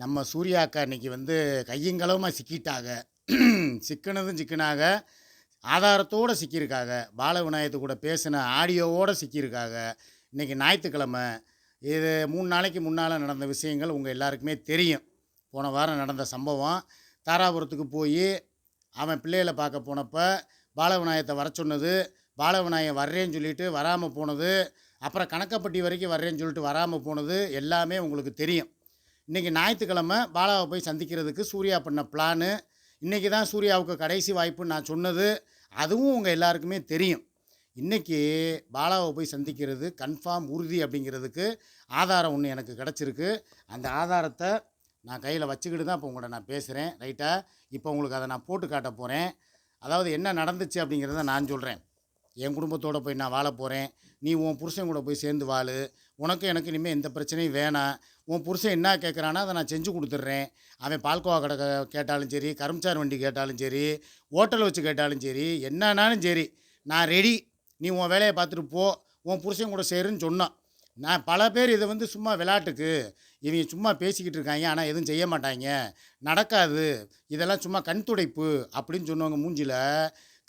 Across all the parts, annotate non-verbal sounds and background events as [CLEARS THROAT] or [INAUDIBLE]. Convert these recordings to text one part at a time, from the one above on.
நம்ம சூர்யாக்கா இன்னைக்கு வந்து கையங்களவுமாக சிக்கிட்டாங்க. சிக்கினதும் சிக்கினாக ஆதாரத்தோடு சிக்கியிருக்காங்க. பால விநாயகத்து கூட பேசின ஆடியோவோடு சிக்கியிருக்காங்க. இன்றைக்கி ஞாயிற்றுக்கிழமை. இது மூணு நாளைக்கு முன்னால் நடந்த விஷயங்கள் உங்கள் எல்லாருக்குமே தெரியும். போன வாரம் நடந்த சம்பவம். தாராபுரத்துக்கு போய் அவன் பிள்ளைகளை பார்க்க போனப்போ பாலவிநாயகத்தை வர சொன்னது. பாலவிநாயகம் வர்றேன்னு சொல்லிட்டு வராமல் போனது. அப்புறம் கணக்கப்பட்டி வரைக்கும் வர்றேன்னு சொல்லிட்டு வராமல் போனது எல்லாமே உங்களுக்கு தெரியும். இன்றைக்கி ஞாயிற்றுக்கிழமை பாலாவை போய் சந்திக்கிறதுக்கு சூர்யா பண்ண பிளானு இன்றைக்கி தான் சூர்யாவுக்கு கடைசி வாய்ப்புன்னு நான் சொன்னது. அதுவும் உங்கள் எல்லாருக்குமே தெரியும். இன்றைக்கி பாலாவை போய் சந்திக்கிறது கன்ஃபார்ம் உறுதி அப்படிங்கிறதுக்கு ஆதாரம் ஒன்று எனக்கு கிடச்சிருக்கு. அந்த ஆதாரத்தை நான் கையில் வச்சுக்கிட்டு தான் இப்போ உங்கள்கிட்ட நான் பேசுகிறேன் ரைட்டாக இப்போ உங்களுக்கு அதை நான் போட்டு காட்ட போகிறேன் அதாவது என்ன நடந்துச்சு அப்படிங்கிறத நான் சொல்கிறேன் என் குடும்பத்தோடு போய் நான் வாழ போகிறேன் நீ உன் புருஷன் கூட போய் சேர்ந்து வாழு. உனக்கு எனக்கு இனிமேல் எந்த பிரச்சனையும் வேணாம். உன் புருஷன் என்ன கேட்குறானோ அதை நான் செஞ்சு கொடுத்துட்றேன். அவன் பால்கோவா கடை கேட்டாலும் சரி கரும்சார் வண்டி கேட்டாலும் சரி ஹோட்டல் வச்சு கேட்டாலும் சரி என்னன்னாலும் சரி நான் ரெடி நீ உன் வேலையை பார்த்துட்டு போ. உன் புருஷன் கூட சேருன்னு சொன்னான். நான் பல பேர் இதை வந்து சும்மா விளையாட்டுக்கு இவங்க சும்மா பேசிக்கிட்டு இருக்காங்க. ஆனால் எதுவும் செய்ய மாட்டாங்க. நடக்காது. இதெல்லாம் சும்மா கண் துடைப்பு அப்படின்னு சொன்னவங்க மூஞ்சியில்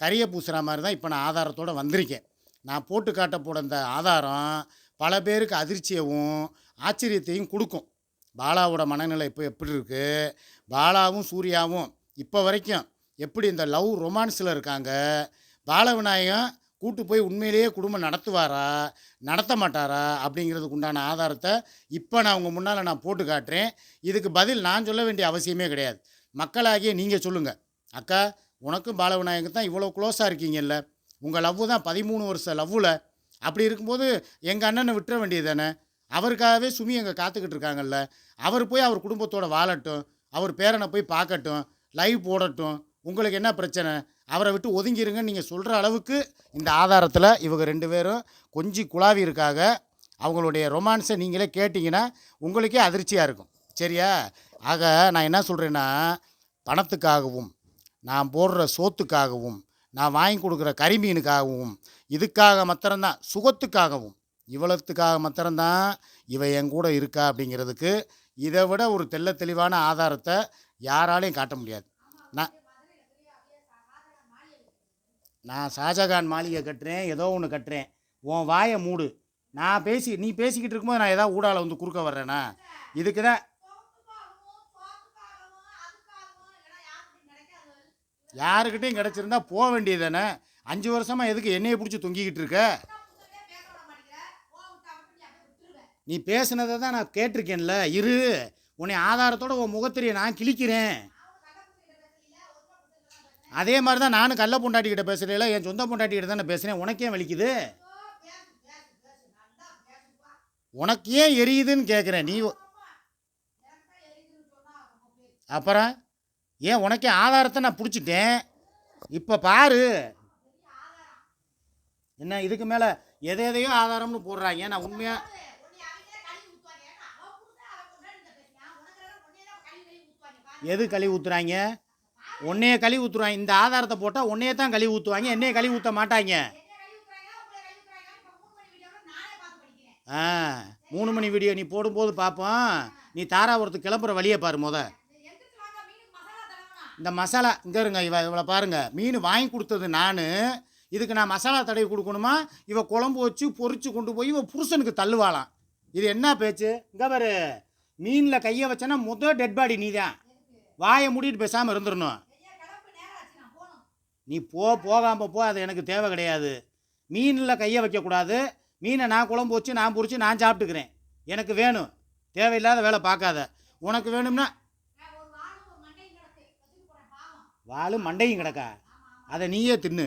கரியை பூசுகிற மாதிரி தான் இப்போ நான் ஆதாரத்தோடு வந்திருக்கேன். நான் போட்டு காட்ட போட இந்த ஆதாரம் பல பேருக்கு அதிர்ச்சியவும் ஆச்சரியத்தையும் கொடுக்கும். பாலாவோட மனநிலை இப்போ எப்படி இருக்குது பாலாவும் சூர்யாவும் இப்போ வரைக்கும் எப்படி இந்த லவ் ரொமான்ஸில் இருக்காங்க? பாலவிநாயகம் கூட்டு போய் உண்மையிலேயே குடும்பம் நடத்துவாரா? நடத்த மாட்டாரா? அப்படிங்கிறதுக்கு உண்டான ஆதாரத்தை இப்போ நான் உங்கள் முன்னால் நான் போட்டு காட்டுறேன். இதுக்கு பதில் நான் சொல்ல வேண்டிய அவசியமே கிடையாது. மக்களாகிய நீங்கள் சொல்லுங்கள் அக்கா உனக்கும் பாலவிநாயகம் தான் இவ்வளோ க்ளோஸாக இருக்கீங்கல்ல? உங்கள் லவ் தான் பதிமூணு வருஷம் லவ்வில் அப்படி இருக்கும்போது எங்கள் அண்ணனை விட்டுற வேண்டியது தானே அவருக்காகவே சுமி அங்கே காத்துக்கிட்டு இருக்காங்கல்ல. அவர் போய் அவர் குடும்பத்தோட வாழட்டும். அவர் பேரனை போய் பார்க்கட்டும். லைவ் போடட்டும். உங்களுக்கு என்ன பிரச்சனை? அவரை விட்டு ஒதுங்கிருங்கன்னு நீங்கள் சொல்கிற அளவுக்கு இந்த ஆதாரத்தில் இவங்க ரெண்டு பேரும் கொஞ்சி குழாவி இருக்காக. அவங்களுடைய ரொமான்ஸை நீங்களே கேட்டிங்கன்னா உங்களுக்கே அதிர்ச்சியாக இருக்கும். சரியா? ஆக நான் என்ன சொல்கிறேன்னா பணத்துக்காகவும் நான் போடுற சோத்துக்காகவும் நான் வாங்கி கொடுக்குற கரிமீனுக்காகவும் இதுக்காக மாத்திரம்தான் சுகத்துக்காகவும். இவ்வளத்துக்காக மாத்திரம்தான் இவ என் கூட இருக்கா அப்படிங்கிறதுக்கு இதை விட ஒரு தெள்ள தெளிவான ஆதாரத்தை யாராலையும் காட்ட முடியாது. நான் நான் ஷாஜகான் மாளிகை கட்டுறேன் ஏதோ ஒன்று கட்டுறேன். உன் வாயை மூடு. நான் பேசி நீ பேசிக்கிட்டு இருக்கும்போது நான் ஏதாவது ஊடால வந்து குறுக்க வர்றேனா? இதுக்கு தான் யாருக்கிட்டையும் கிடச்சிருந்தா போக வேண்டியது தானே அஞ்சு வருஷமாக எதுக்கு என்னையை பிடிச்சி தொங்கிக்கிட்டு இருக்க? நீ பேசுனதை தான் நான் கேட்டிருக்கேன்ல. இரு. உன்னை ஆதாரத்தோட உன் முகத்திரியை நான் கிழிக்கிறேன். அதே மாதிரி தான் நானும் கள்ள பொண்டாட்டிக்கிட்ட பேசுகிறேன் என் சொந்த பொண்டாட்டிக்கிட்ட தானே பேசுகிறேன் உனக்கே வலிக்குது? உனக்கு ஏன் எரியுதுன்னு கேட்குறேன் நீ அப்புறம்? ஏன் உனக்கே ஆதாரத்தை நான் பிடிச்சிட்டேன்? இப்போ பாரு. என்ன இதுக்கு மேலே எதை எதையோ ஆதாரம்னு போடுறாங்க. நான் உண்மையாக எது கழுவி ஊற்றுறாங்க உன்னையே கழுவி ஊற்றுறாங்க இந்த ஆதாரத்தை போட்டால் உன்னையே தான் கழுவி ஊற்றுவாங்க என்னையே கழுவி ஊற்ற மாட்டாங்க. ஆ மூணு மணி வீடியோ நீ போடும்போது பார்ப்போம் நீ தாராபுரத்துக்கு கிளம்புற வழியை பாரு முதல் இந்த மசாலா இங்கே இருங்க இவ இவளை பாருங்க. மீன் வாங்கி கொடுத்தது நான். இதுக்கு நான் மசாலா தடவி கொடுக்கணுமா? இவ குழம்பு வச்சு பொறிச்சு கொண்டு போய் இவன் புருஷனுக்கு தள்ளுவாளாம். இது என்ன பேச்சு? இங்கே பாரு. மீனில் கையை வச்சேன்னா முத டெட் பாடி நீ தான் வாயை மூடிட்டு பேசாமல் இருந்துடணும். நீ போ போகாமல் போ அது எனக்கு தேவை கிடையாது. மீனில் கையை வைக்கக்கூடாது. மீனை நான் குழம்பு வச்சு நான் பொரிச்சு நான் சாப்பிட்டுக்கிறேன். எனக்கு வேணும். தேவையில்லாத வேலை பார்க்காத. உனக்கு வேணும்னா வாளும் மண்டையும் கிடக்கா? அதை நீயே தின்னு.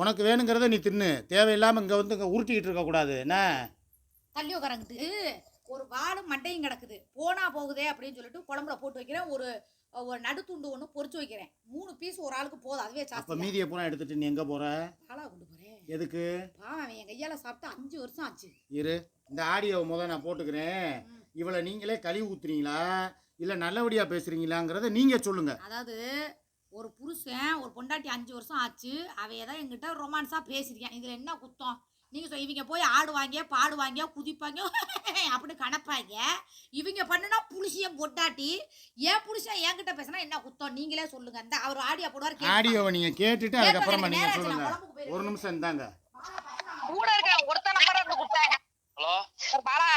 உனக்கு வேணுங்கிறத நீ தின்னு. தேவையில்லாமல் இங்கே வந்து இங்கே உருட்டிக்கிட்டு இருக்கக்கூடாது என்ன? தள்ளி ஒரு வாழும் மண்டையும் கிடக்குது. போனா போகுதே அப்படின்னு சொல்லிட்டு குழம்புல போட்டு வைக்கிறேன். ஒரு ஒரு நடுத்துண்டு ஒன்று பொரிச்சு வைக்கிறேன். மூணு பீஸ் ஒரு ஆளுக்கு போதும். அதுவே அப்போ மீதியை பூரா எடுத்துட்டு நீ எங்கே போகிற பாலா கொண்டு போறேன். எதுக்கு? பாவம் அவன் என் கையால சாப்பிட்டு அஞ்சு வருஷம் ஆச்சு. இரு. இந்த ஆடியோ முத நான் போட்டுக்கிறேன். இவளை நீங்களே கழுவி ஊத்துறீங்களா? இல்லை நல்லபடியாக பேசுகிறீங்களாங்கிறத நீங்கள் சொல்லுங்கள் அதாவது ஒரு புருஷன் ஒரு பொண்டாட்டி அஞ்சு வருஷம் ஆச்சு அவைய தான் எங்கிட்ட ரொமான்ஸாக பேசியிருக்கேன். இதில் என்ன குத்தம்? நீங்கள் சொல் இவங்க போய் ஆடுவாங்க பாடுவாங்க குதிப்பாங்க [LAUGHS] அப்படி கணப்பாங்க. இவங்க பண்ணுனா புருஷன் பொட்டாட்டி என் புருஷன் என்கிட்ட பேசினா என்ன குத்தம்? நீங்களே சொல்லுங்க. இந்த அவர் ஆடியோ போடுவார் கேட்டு ஆடியோவை நீங்கள் கேட்டுட்டு அதுக்கப்புறமா நீங்கள் போயிருக்கேன். ஒரு நிமிஷம் இருந்தாங்க கூட இருக்கிற ஒருத்த நம்பர் வந்து கொடுத்தாங்க. ஹலோ? பாலா.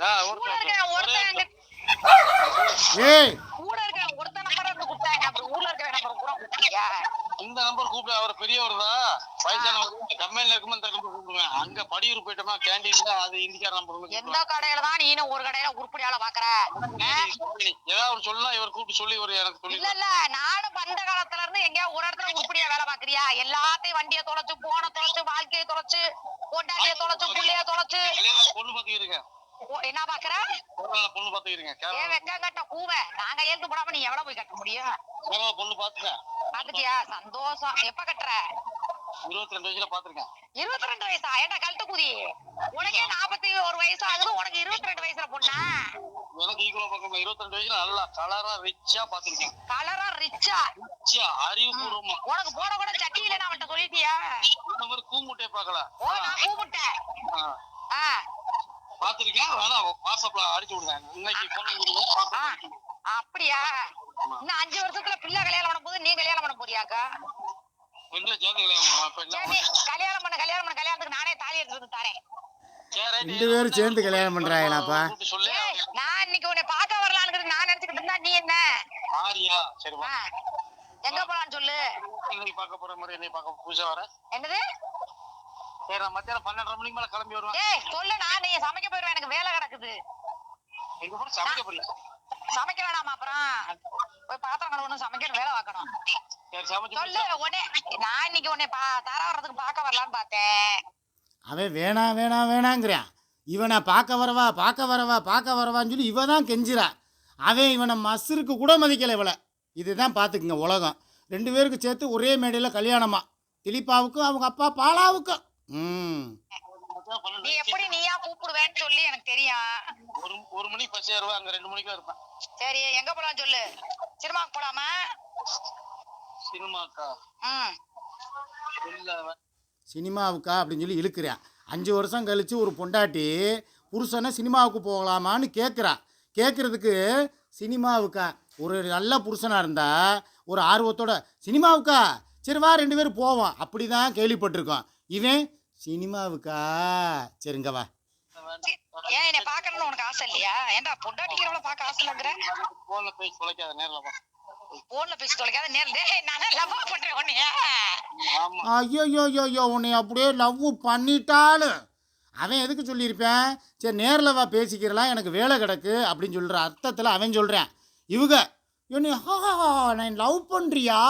ஆ கூட இருக்கிற ஒருத்தன் ஏய்! கூட இருக்கிற ஒருத்த நம்பர் வந்து கொடுத்தாங்க அப்புறம் ஊர்ல இருக்கிற நம்பர் கூட கொடுத்தீங்க இந்த நம்பர் கூப்பிட அவர் பெரியவர் தான் வயசானவர் கம்பெனில இருக்கும்போது இந்த நம்பர் கூப்பிடுவேன். அங்க படியூர் போயிட்டோமா கேண்டீன்ல அது இந்திக்கார நம்பர் எந்த கடையில தான் நீனும் ஒரு கடையில உருப்படியால பாக்குற? ஏதாவது ஒரு சொல்லலாம் இவர் கூப்பிட்டு சொல்லி இவர் எனக்கு சொல்லி இல்ல இல்ல. நானும் வந்த காலத்துல இருந்து எங்கேயா ஒரு இடத்துல உருப்படியா வேலை பாக்குறியா? எல்லாத்தையும் வண்டியை தொலைச்சு போன தொலைச்சு வாழ்க்கையை தொலைச்சு கொண்டாட்டிய தொலைச்சு புள்ளைய தொலைச்சு. பொண்ணு பார்த்து இருக்கேன். என்ன பாக்குற? பொண்ணு பார்த்து இருக்கேன் ஏ கேரளா வெக்க கட்ட கூவ. நாங்க எழுத்து போடாம நீ எவ்வளவு போய் கட்ட முடியும்? பொண்ணு பார்த்துட்டேன் பாத்துட்டியா? சந்தோஷம். எப்ப கட்டுற? இருபத்தி ரெண்டு வயசுல பார்த்திருக்கேன் இருபத்தி ரெண்டு வயசா? ஏன்டா கழுத்து குதி? உனக்கே நாற்பத்தி ஒரு வயசு ஆகுது உனக்கு இருபத்தி ரெண்டு வயசுல பொண்ணா? எனக்கு ஈக்குவலா பார்க்க இருபத்தி ரெண்டு வயசுல நல்லா கலரா ரிச்சா பார்த்திருக்கேன் கலரா ரிச்சா ரிச்சா அறிவுபூர்வமா. உனக்கு போட கூட சட்டி இல்லைன்னு அவன்கிட்ட சொல்லிட்டியா? இந்த மாதிரி கூமுட்டையை பார்க்கல. ஓ நான் கூப்பிட்டேன் ஆ, ஆ பார்த்திருக்கேன் வேணா வாட்ஸ்அப்ல அடிச்சு விடுறேன் இன்னைக்கு பொண்ணு ஆ அப்படியா? இன்னும் அஞ்சு வருஷத்துல பிள்ளை கல்யாணம் பண்ண போது நீ கல்யாணம் பண்ண போறியாக்கா? ரெண்டுல சேர்ந்து கல்யாணம் பண்ண கல்யாணம் பண்ண கல்யாணத்துக்கு நானே தாலி எடுத்து வந்து தரேன். ரெண்டு பேரும் சேர்ந்து கல்யாணம் பண்றாங்களாப்பா நான் இன்னைக்கு உன்னை பார்க்க வரலான்னு நான் நினைச்சுக்கிட்டு இருந்தா நீ என்ன? ஆரியா சரி வா. ஆ, எங்க போலான்னு சொல்லு? இன்னைக்கு பார்க்க போற மாதிரி என்னை பார்க்க பூஜை வர. என்னது? சரி நான் மத்தியானம் பன்னெண்டரை மணிக்கு மேல கிளம்பி வருவேன். ஏய் சொல்லு நான் நீ சமைக்க போயிருவேன் எனக்கு வேலை கிடக்குது. எங்க சமைக்க வேணாமா அப்புறம்? போய் பாத்திரம் கழுவணும் சமைக்கணும் வேலை பார்க்கணும். சொல்லு உடனே நான் இன்னைக்கு உன்னை பா தர வர்றதுக்கு பார்க்க வரலான்னு பார்த்தேன். அவன் வேணாம் வேணாம் வேணாங்கிறான். இவனை பார்க்க வரவா பார்க்க வரவா பார்க்க வரவான்னு சொல்லி இவ தான் கெஞ்சிரா அவன் இவனை மசருக்கு கூட மதிக்கலை இவளை. இதுதான் பார்த்துக்குங்க உலகம். ரெண்டு பேருக்கு சேர்த்து ஒரே மேடையில் கல்யாணமா. திலீப்பாவுக்கும் அவங்க அப்பா பாலாவுக்கும். நீ எப்படி நீயா கூப்பிடுவேன்னு சொல்லி எனக்கு தெரியும் ஒரு ஒரு மணிக்கு பஸ் ஏறுவேன் அங்க ரெண்டு மணிக்கு இருப்பேன். சரி எங்க போலாம் சொல்லு? சினிமாக்கு போலாமா? சினிமாக்கா? ம். சினிமாவுக்கா அப்படின்னு சொல்லி இழுக்கிறேன். அஞ்சு வருஷம் கழித்து ஒரு பொண்டாட்டி புருஷனை சினிமாவுக்கு போகலாமான்னு கேட்குறா கேட்குறதுக்கு சினிமாவுக்கா? ஒரு நல்ல புருஷனாக இருந்தால் ஒரு ஆர்வத்தோட சினிமாவுக்கா? சரி வா ரெண்டு பேரும் போவோம். அப்படி தான் கேள்விப்பட்டிருக்கோம். இவன் சினிமாவுக்கா? சரிங்க வா. ஏன் என்னை பார்க்கணும்னு உனக்கு ஆசை இல்லையா? ஏன்டா பொண்டாட்டிக்கிறவள பார்க்க ஆசை இல்லைங்கிற? போன்ல போய் தொலைக்காத நேர்ல வா. போன்ல பேசி தொலைக்காத நேரில். டேய் நான் லவ் பண்றேன் உன்னைய. ஆமா. ஐயோ யோ யோ யோ உன்னை அப்படியே லவ் பண்ணிட்டாலும் அவன் எதுக்கு சொல்லியிருப்பேன்? சரி நேரில் வா பேசிக்கிறலாம் எனக்கு வேலை கிடக்கு அப்படின்னு சொல்கிற அர்த்தத்தில் அவன் சொல்கிறேன் இவங்க என்னை ஹா நான் லவ் பண்ணுறியா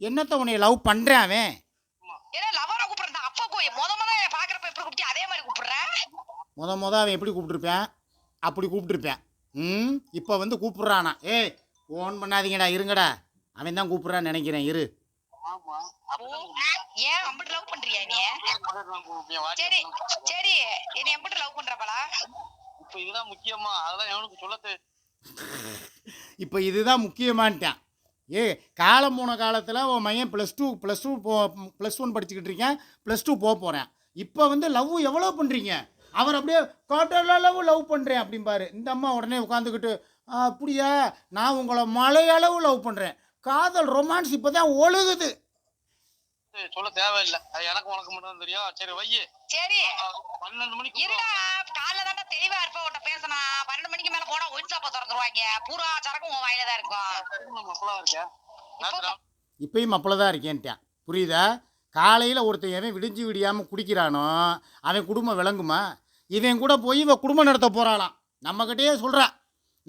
என்னத்த உன்னை லவ் பண்ணுறேன் அவன் ஏன்னா லவரை கூப்பிடுறேன் அப்பா போய் முத முத என்னை பார்க்கறப்ப எப்படி கூப்பிட்டு அதே மாதிரி கூப்பிடுற முத முத அவன் எப்படி கூப்பிட்டுருப்பேன்? அப்படி கூப்பிட்டுருப்பேன். ம் இப்போ வந்து கூப்பிட்றானா. ஏய் ஃபோன் பண்ணாதீங்கடா இருங்கடா. அவன் தான் கூப்பிட்றான்னு நினைக்கிறேன் இரு. ஆமா. ஏன் அம்பிட்டு லவ் பண்றியா நீ? சரி சரி என்னை எம்பிட்டு லவ் பண்றப்பலா இப்ப இதுதான் முக்கியமா? அதெல்லாம் எவனுக்கு சொல்ல இப்போ இதுதான் முக்கியமான்ட்டேன். ஏ காலம் போன காலத்தில் உன் மையன் ப்ளஸ் டூ ப்ளஸ் டூ போ ப்ளஸ் ஒன் படிச்சுக்கிட்டு இருக்கேன். ப்ளஸ் டூ போக போகிறேன் இப்போ வந்து லவ் எவ்வளோ பண்ணுறீங்க அவர் அப்படியே காட்டல லவ் லவ் பண்ணுறேன் அப்படிம்பாரு இந்த அம்மா உடனே உட்காந்துக்கிட்டு அப்படியா? நான் உங்களை மலையளவு லவ் பண்ணுறேன் காதல் ரொமான்ஸ் இப்போ தான் ஒழுகுது சொல்ல தேவையில்லை. அது எனக்கு உனக்கு மட்டும் தான் தெரியும். சரி வையி சரி. பன்னெண்டு மணிக்கு இருடா காலைல தானே தெளிவா இருப்ப உன்ட்ட பேசினா. பன்னெண்டு மணிக்கு மேல போனா ஒயின் ஷாப்பை திறந்துருவாங்க. பூரா சரக்கும் உன் வாயில தான் இருக்கும். இப்பயும் அப்பள தான் இருக்கேன்ட்டேன். புரியுதா? காலையில் ஒருத்தன் எவன் விடிஞ்சு விடியாமல் குடிக்கிறானோ அவன் குடும்பம் விளங்குமா? இவன் கூட போய் இவன் குடும்பம் நடத்த போகிறாளாம் நம்மக்கிட்டே சொல்கிறா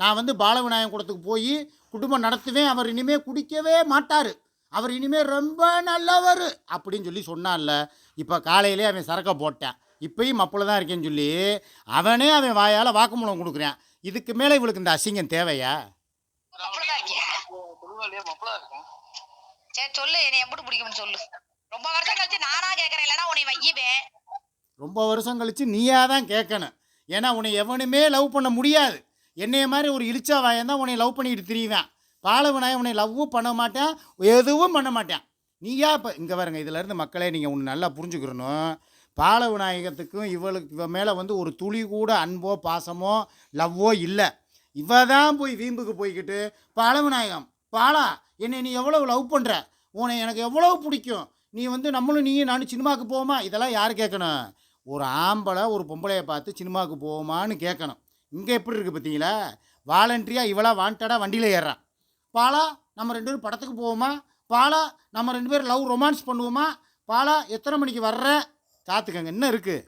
நான் வந்து பாலவிநாயகம் கூடத்துக்கு போய் குடும்பம் நடத்துவேன் அவர் இனிமேல் குடிக்கவே மாட்டார். அவர் இனிமேல் ரொம்ப நல்லவர். அப்படின்னு சொல்லி சொன்னான்ல. இப்போ காலையிலே அவன் சரக்கை போட்டேன். இப்பயும் மப்பிள தான் இருக்கேன்னு சொல்லி அவனே அவன் வாயால் வாக்குமூலம் கொடுக்குறான். இதுக்கு மேலே இவளுக்கு இந்த அசிங்கம் தேவையா? சரி சொல்லு. என்னை எம்பிட்டு பிடிக்கும்னு சொல்லு. ரொம்ப வருஷம் கழிச்சு நானா கேக்குறேன் இல்லைன்னா உன்னை வையுவேன். ரொம்ப வருஷம் கழித்து நீயா தான் கேட்கணும் ஏன்னா உன்னை எவனுமே லவ் பண்ண முடியாது. என்னைய மாதிரி ஒரு இழிச்சா வாயன் தான் உன்னை லவ் பண்ணிட்டு திரியுவேன். பாலவனாய் உன்னை லவ்வும் பண்ண மாட்டேன் எதுவும் பண்ண மாட்டேன். நீயா இப்போ இங்கே பாருங்க இதிலேருந்து மக்களே நீங்கள் ஒன்று நல்லா புரிஞ்சுக்கிறணும். பாலவிநாயகத்துக்கும் இவளுக்கு இவ மேலே வந்து ஒரு துளி கூட அன்போ பாசமோ லவ்வோ இல்லை. இவ தான் போய் வீம்புக்கு போய்கிட்டு பாலவிநாயகம் பாலா என்னை நீ எவ்வளோ லவ் பண்ணுற உன்னை எனக்கு எவ்வளோ பிடிக்கும்? நீ வந்து நம்மளும் நீயும் நானும் சினிமாவுக்கு போவோமா? இதெல்லாம் யார் கேட்கணும்? ஒரு ஆம்பளை ஒரு பொம்பளையை பார்த்து சினிமாவுக்கு போவோமான்னு கேட்கணும். இங்கே எப்படி இருக்குது பார்த்தீங்களா? வாலண்டரியாக இவளா வாண்டடாக வண்டியில் ஏறுறான். பாலா நம்ம ரெண்டு பேரும் படத்துக்கு போவோமா? பாலா நம்ம ரெண்டு பேரும் லவ் ரொமான்ஸ் பண்ணுவோமா? பாலா எத்தனை மணிக்கு வர்ற? காத்துக்கங்க என்ன இருக்குது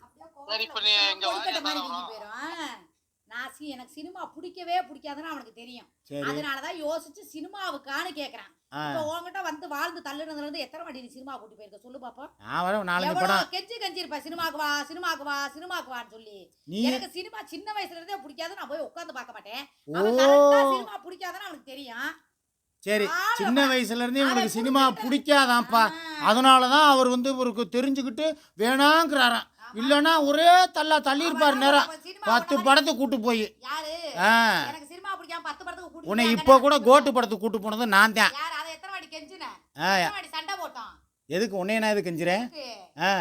நான் சி எனக்கு சினிமா பிடிக்கவே பிடிக்காதுன்னு அவனுக்கு தெரியும். அதனாலதான் யோசிச்சு சினிமாவுக்கான்னு கேக்குறான். இப்ப உன்கிட்ட வந்து வாழ்ந்து தள்ளுனதுல இருந்து எத்தனை வாட்டி நீ சினிமா கூட்டி போயிருக்க? சொல்லு பாப்பா நான் வரேன் நாலஞ்சு படம். எவ்வளவு கெஞ்சி கெஞ்சி இருப்ப? சினிமாக்கு வா சினிமாக்கு வா சினிமாக்கு வான்னு சொல்லி. எனக்கு சினிமா சின்ன வயசுல இருந்தே பிடிக்காது நான் போய் உட்கார்ந்து பார்க்க மாட்டேன். அவன் சினிமா பிடிக்காதுன்னு அவனுக்கு தெரியும். சரி. சின்ன வயசுல இருந்தே உங்களுக்கு சினிமா பிடிக்காதான்ப்பா. அதனால தான் அவர் வந்து இவருக்கு தெரிஞ்சுக்கிட்டு வேணாங்கிறாராம். இல்லைன்னா ஒரே தள்ளா தள்ளி இருப்பார் அவன் நேரம் பத்து உன்னை படத்தை கூட்டு போய். ஆ. உன்னை. இப்போ கூட கோட்டு படத்துக்கு கூட்டு போனது நான் தான். எதுக்கு? உன்னைய நான் எதுக்கு கெஞ்சுறேன்? ஆ.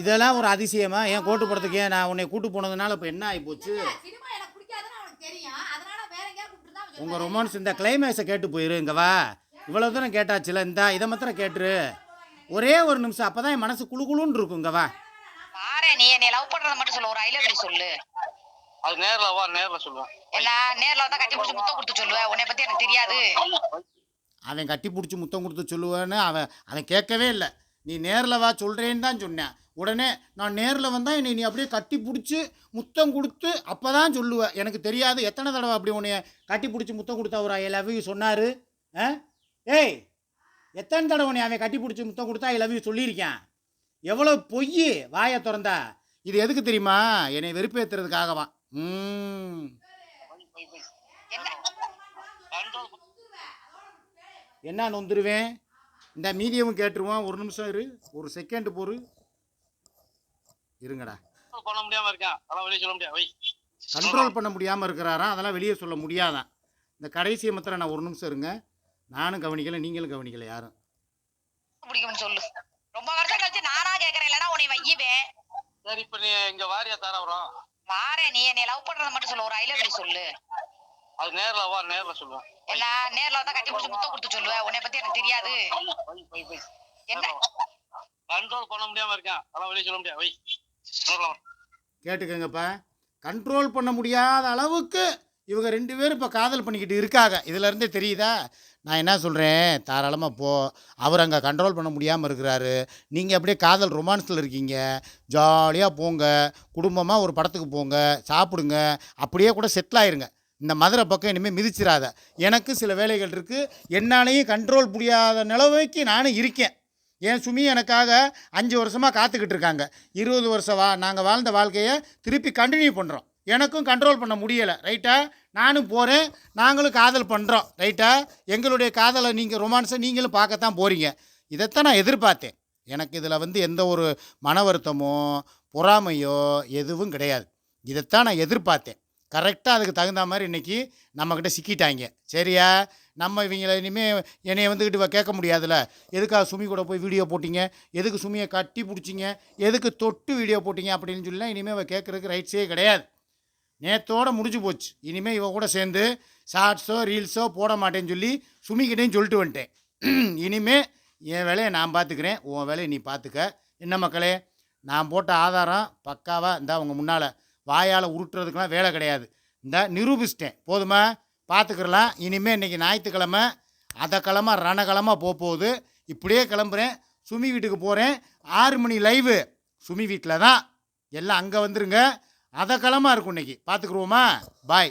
இதெல்லாம் ஒரு அதிசயமா? ஏன் கோட்டு படத்துக்கு ஏன் நான் உன்னை கூட்டு போனதுனால இப்போ என்ன ஆகி போச்சு? உங்கள் ரொமான்ஸ் இந்த கிளைமேக்ஸை கேட்டு போயிரு இங்க வா. இவ்வளோ தூரம் கேட்டாச்சுல இந்த இதை மாத்திரம் கேட்டுரு. ஒரே ஒரு நிமிஷம் அப்போ தான் என் மனசு குளு குளுன்னு இருக்கும் இங்க வா. பாரு நீ என்னை லவ் பண்றத மட்டும் சொல்லு ஒரு ஐ லவ் யூ சொல்லு. அது நேர்ல வா நேர்ல சொல்லுவேன் என்ன நேர்ல வந்தா கட்டி பிடிச்சி முத்தம் கொடுத்து சொல்லுவேன் உன்னை பத்தி எனக்கு தெரியாது. அவன் கட்டி பிடிச்சி முத்தம் கொடுத்து சொல்லுவேன்னு அவன் அவன் கேட்கவே இல்லை. நீ நேரில் வா சொல்கிறேன்னு தான் சொன்னேன். உடனே நான் நேரில் வந்தால் என்னை நீ அப்படியே கட்டி பிடிச்சி முத்தம் கொடுத்து அப்போ தான் சொல்லுவேன் எனக்கு தெரியாது எத்தனை தடவை அப்படி உன்னைய கட்டி பிடிச்சி முத்தம் கொடுத்தா ஒரு ஐ லவ் யூ சொன்னார்? ஆ? ஏய் எத்தனை தடவை உன்னை அவன் கட்டி பிடிச்சி முத்தம் கொடுத்தா ஐ லவ் யூ சொல்லியிருக்கேன். எவ்வளோ பொய் வாயை திறந்தா. இது எதுக்கு தெரியுமா? என்னை வெறுப்பேற்றுறதுக்காகவா ம். என்ன நொந்துருவேன்? இந்த மீதியமும் கேட்டுருவான் ஒரு நிமிஷம் இரு. ஒரு செகண்ட் பொறு. இருங்கடா. பண்ண முடியாம அதெல்லாம் வெளியே சொல்ல முடியாது. கண்ட்ரோல் பண்ண முடியாமல் இருக்கிறாராம் அதெல்லாம் வெளியே சொல்ல முடியாதான் இந்த கடைசி மாத்திரம் நான் ஒரு நிமிஷம் இருங்க. நானும் கவனிக்கல நீங்களும் கவனிக்கல யாரும். பிடிக்கும்னு சொல்லு. ரொம்ப வருஷம் கழிச்சு நானா கேக்குறேன் இல்லைன்னா உன்னை வையுவேன் சரி இப்ப நீ இங்க வாரியா தாராபுரம் வாரேன் நீ என்னை லவ் பண்றத மட்டும் சொல்லு ஒரு ஐ லவ் யூ சொல்லு. அது நேர்ல வா நேர்ல சொல்லுவேன் என்ன நேர்ல வந்தா கட்டி பிடிச்சி முத்தம் கொடுத்து சொல்லுவேன் உன்னை பத்தி எனக்கு தெரியாது. என்ன? கண்ட்ரோல் பண்ண முடியாம இருக்கேன். அதெல்லாம் வெளியே சொல்ல முடியாது. வை கேட்டுக்கங்கப்பா. கண்ட்ரோல் பண்ண முடியாத அளவுக்கு இவங்க ரெண்டு பேரும் இப்போ காதல் பண்ணிக்கிட்டு இருக்காங்க. இதுல இருந்தே தெரியுதா? நான் என்ன சொல்கிறேன் தாராளமாக போ. அவர் அங்கே கண்ட்ரோல் பண்ண முடியாமல் இருக்கிறாரு. நீங்கள் அப்படியே காதல் ரொமான்ஸில் இருக்கீங்க. ஜாலியாக போங்க. குடும்பமாக ஒரு படத்துக்கு போங்க. சாப்பிடுங்க. அப்படியே கூட செட்டில் ஆயிருங்க. இந்த மதுரை பக்கம் இனிமேல் மிதிச்சிடாத எனக்கு சில வேலைகள் இருக்குது என்னாலையும் கண்ட்ரோல் முடியாத நிலவைக்கு நானும் இருக்கேன். என் சுமி எனக்காக அஞ்சு வருஷமாக காத்துக்கிட்டு இருக்காங்க. இருபது வருஷம் வா நாங்கள் வாழ்ந்த வாழ்க்கையை திருப்பி கண்டினியூ பண்ணுறோம் எனக்கும் கண்ட்ரோல் பண்ண முடியலை. ரைட்டா நானும் போகிறேன் நாங்களும் காதல் பண்ணுறோம் ரைட்டா எங்களுடைய காதலை நீங்கள் ரொமான்ஸை நீங்களும் பார்க்கத்தான் போகிறீங்க இதைத்தான் நான் எதிர்பார்த்தேன். எனக்கு இதில் வந்து எந்த ஒரு மன வருத்தமோ பொறாமையோ எதுவும் கிடையாது. இதைத்தான் நான் எதிர்பார்த்தேன். கரெக்டாக அதுக்கு தகுந்த மாதிரி இன்றைக்கி நம்மக்கிட்ட சிக்கிட்டாங்க. சரியா? நம்ம இவங்கள இனிமேல் என்னைய வந்துக்கிட்டு கேட்க முடியாதுல்ல எதுக்காக சுமி கூட போய் வீடியோ போட்டிங்க? எதுக்கு சுமியை கட்டி பிடிச்சிங்க? எதுக்கு தொட்டு வீடியோ போட்டிங்க? அப்படின்னு சொல்லி இனிமேல் இவ கேட்குறதுக்கு ரைட்ஸே கிடையாது. நேத்தோட முடிஞ்சு போச்சு. இனிமேல் இவ கூட சேர்ந்து ஷார்ட்ஸோ ரீல்ஸோ போட மாட்டேன்னு சொல்லி சுமிக்கிட்டேன்னு சொல்லிட்டு வந்துட்டேன். [CLEARS THROAT] இனிமேல் என் வேலையை நான் பார்த்துக்கிறேன். உன் வேலையை நீ பார்த்துக்க. என்ன மக்களே நான் போட்ட ஆதாரம் பக்காவாக இந்த அவங்க முன்னால். வாயால் உருட்டுறதுக்கெலாம் வேலை கிடையாது. இந்த நிரூபிச்சிட்டேன். போதுமா? பார்த்துக்கிறலாம். இனிமேல் இன்றைக்கி ஞாயிற்றுக்கிழமை அதை கிழமை ரணக்கிழமை போக போகுது. இப்படியே கிளம்புறேன். சுமி வீட்டுக்கு போகிறேன் ஆறு மணி லைவு சுமி வீட்டில் தான். எல்லாம் அங்கே வந்துருங்க. அதை கிழமை இருக்கும் இன்னைக்கு. பார்த்துக்குருவோமா பாய்